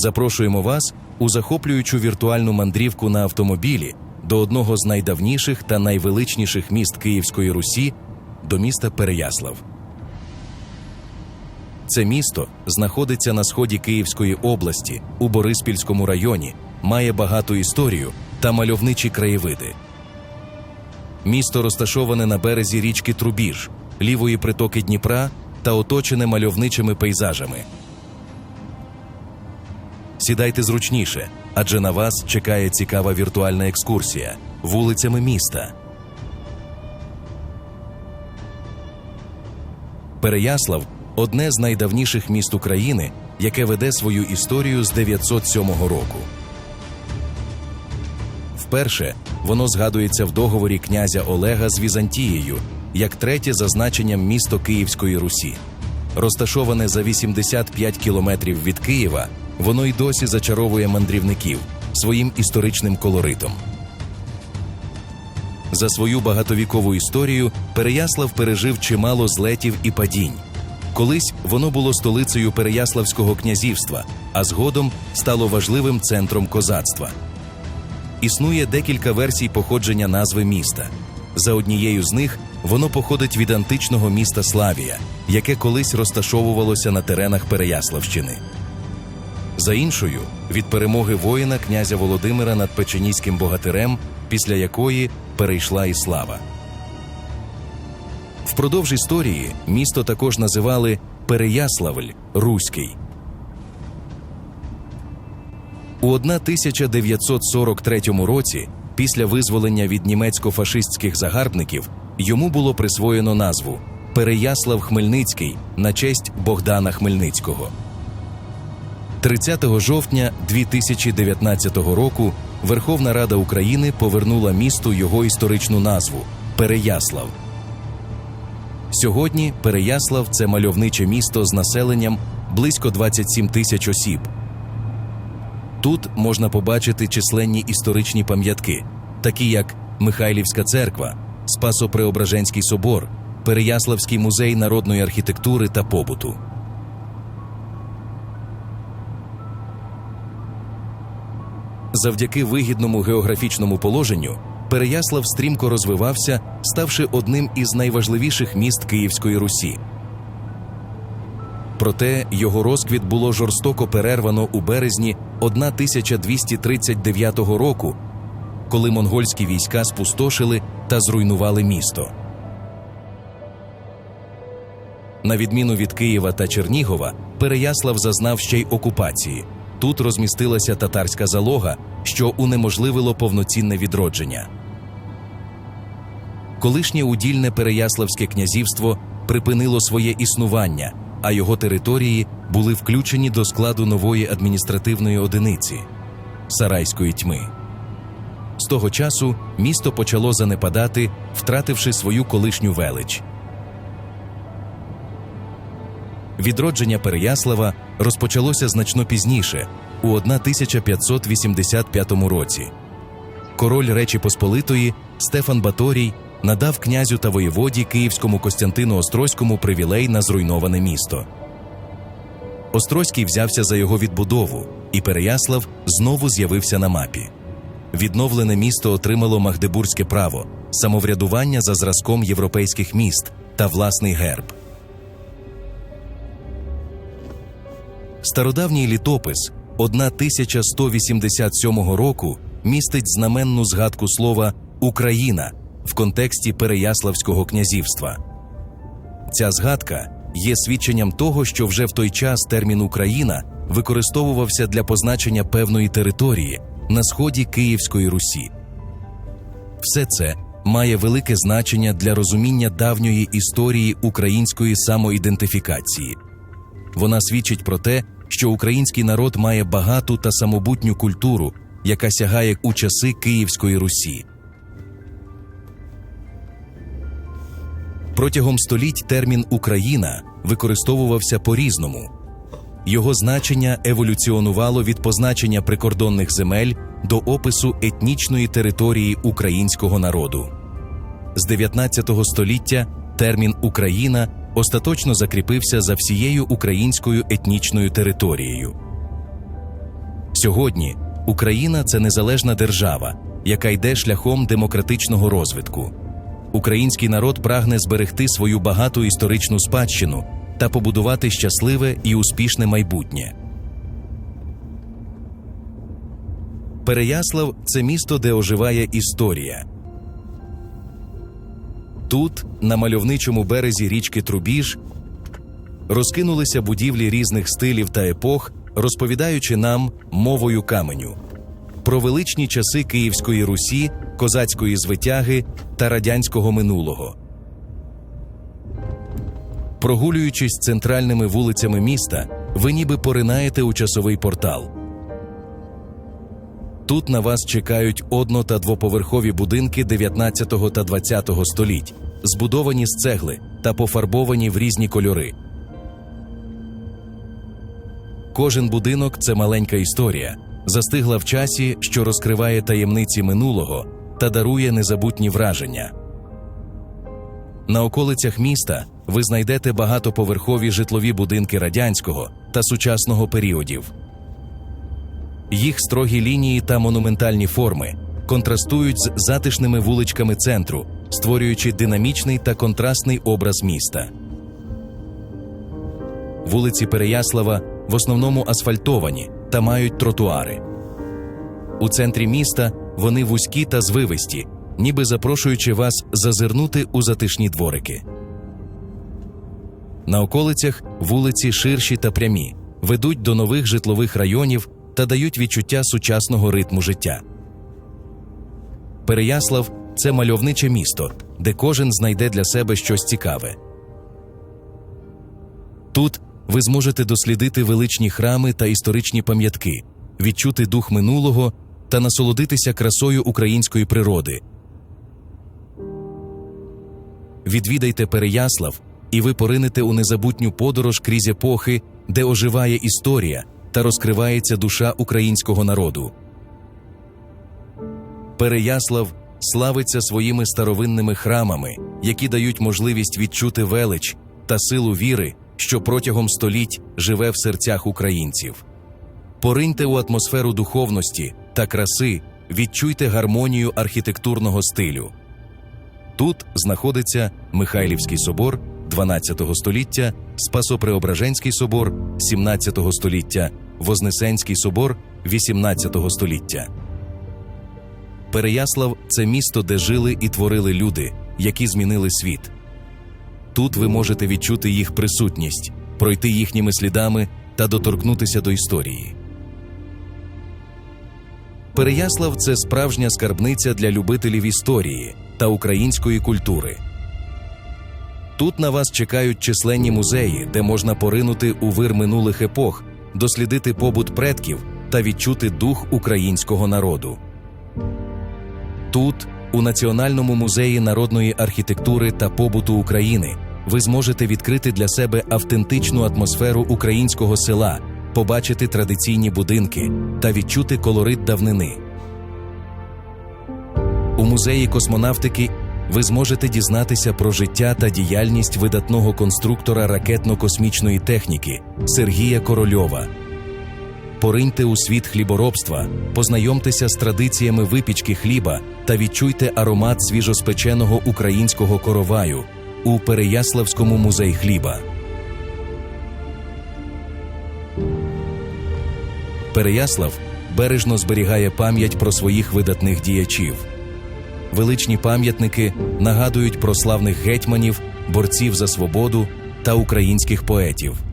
запрошуємо вас у захоплюючу віртуальну мандрівку на автомобілі до одного з найдавніших та найвеличніших міст Київської Русі до міста Переяслав. Це місто знаходиться на сході Київської області у Бориспільському районі, має багату історію та мальовничі краєвиди. Місто розташоване на березі річки Трубіж, лівої притоки Дніпра та оточене мальовничими пейзажами. Сідайте зручніше, адже на вас чекає цікава віртуальна екскурсія вулицями міста. Переяслав одне з найдавніших міст України, яке веде свою історію з 907 року. Вперше воно згадується в договорі князя Олега з Візантією як третє за значенням місто Київської Русі. Розташоване за 85 кілометрів від Києва, воно й досі зачаровує мандрівників своїм історичним колоритом. За свою багатовікову історію Переяслав пережив чимало злетів і падінь. Колись воно було столицею Переяславського князівства, а згодом стало важливим центром козацтва. Існує декілька версій походження назви міста. За однією з них воно походить від античного міста Славія, яке колись розташовувалося на теренах Переяславщини. За іншою від перемоги воїна князя Володимира над Печеніським богатирем, після якої перейшла і слава. Впродовж історії місто також називали Переяславль Руський. У 1943 році, після визволення від німецько-фашистських загарбників, йому було присвоєно назву Переяслав Хмельницький на честь Богдана Хмельницького. 30 жовтня 2019 року Верховна Рада України повернула місту його історичну назву Переяслав. Сьогодні Переяслав це мальовниче місто з населенням близько 27 тисяч осіб. Тут можна побачити численні історичні пам'ятки, такі як Михайлівська церква, Спасо-Преображенський собор, Переяславський музей народної архітектури та побуту. Завдяки вигідному географічному положенню Переяслав стрімко розвивався, ставши одним із найважливіших міст Київської Русі. Проте його розквіт було жорстоко перервано у березні 1239 року, коли монгольські війська спустошили та зруйнували місто. На відміну від Києва та Чернігова, Переяслав зазнав ще й окупації. Тут розмістилася татарська залога, що унеможливило повноцінне відродження. Колишнє удільне Переяславське князівство припинило своє існування, а його території були включені до складу нової адміністративної одиниці Сарайської тьми. З того часу місто почало занепадати, втративши свою колишню велич. Відродження Переяслава розпочалося значно пізніше, у 1585 році. Король Речі Посполитої Стефан Баторій надав князю та воєводі Київському Костянтину Острозькому привілей на зруйноване місто. Острозький взявся за його відбудову, і Переяслав знову з'явився на мапі. Відновлене місто отримало магдебурзьке право, самоврядування за зразком європейських міст та власний герб. Стародавній літопис 1187 року містить знаменну згадку слова Україна в контексті Переяславського князівства. Ця згадка є свідченням того, що вже в той час термін Україна використовувався для позначення певної території на сході Київської Русі. Все це має велике значення для розуміння давньої історії української самоідентифікації. Вона свідчить про те, що український народ має багату та самобутню культуру, яка сягає у часи Київської Русі. Протягом століть термін Україна використовувався по-різному. Його значення еволюціонувало від позначення прикордонних земель до опису етнічної території українського народу. З 19 століття термін Україна остаточно закріпився за всією українською етнічною територією. Сьогодні Україна це незалежна держава, яка йде шляхом демократичного розвитку. Український народ прагне зберегти свою багату історичну спадщину та побудувати щасливе і успішне майбутнє. Переяслав це місто, де оживає історія. Тут, на мальовничому березі річки Трубіж, розкинулися будівлі різних стилів та епох, розповідаючи нам мовою каменю про величні часи Київської Русі, козацької звитяги та радянського минулого. Прогулюючись центральними вулицями міста, ви ніби поринаєте у часовий портал. Тут на вас чекають одно- та двоповерхові будинки 19 та 20 століть, збудовані з цегли та пофарбовані в різні кольори. Кожен будинок це маленька історія, застигла в часі, що розкриває таємниці минулого та дарує незабутні враження. На околицях міста ви знайдете багатоповерхові житлові будинки радянського та сучасного періодів. Їх строгі лінії та монументальні форми контрастують з затишними вуличками центру, створюючи динамічний та контрастний образ міста. Вулиці Переяслава в основному асфальтовані та мають тротуари. У центрі міста вони вузькі та звивисті, ніби запрошуючи вас зазирнути у затишні дворики. На околицях вулиці ширші та прямі, ведуть до нових житлових районів та дають відчуття сучасного ритму життя. Переяслав це мальовниче місто, де кожен знайде для себе щось цікаве. Тут ви зможете дослідити величні храми та історичні пам'ятки, відчути дух минулого та насолодитися красою української природи. Відвідайте Переяслав, і ви поринете у незабутню подорож крізь епохи, де оживає історія та розкривається душа українського народу. Переяслав славиться своїми старовинними храмами, які дають можливість відчути велич та силу віри, що протягом століть живе в серцях українців. Пориньте у атмосферу духовності та краси, відчуйте гармонію архітектурного стилю. Тут знаходиться Михайлівський собор 12 століття, Спасо-Преображенський собор 17 століття, Вознесенський собор 18 століття. Переяслав це місто, де жили і творили люди, які змінили світ. Тут ви можете відчути їх присутність, пройти їхніми слідами та доторкнутися до історії. Переяслав це справжня скарбниця для любителів історії та української культури. Тут на вас чекають численні музеї, де можна поринути у вир минулих епох, дослідити побут предків та відчути дух українського народу. Тут, у Національному музеї народної архітектури та побуту України, ви зможете відкрити для себе автентичну атмосферу українського села, побачити традиційні будинки та відчути колорит давнини. У музеї космонавтики ви зможете дізнатися про життя та діяльність видатного конструктора ракетно-космічної техніки Сергія Корольова. Пориньте у світ хліборобства, познайомтеся з традиціями випічки хліба та відчуйте аромат свіжоспеченого українського короваю у Переяславському музеї хліба. Переяслав бережно зберігає пам'ять про своїх видатних діячів. Величні пам'ятники нагадують про славних гетьманів, борців за свободу та українських поетів.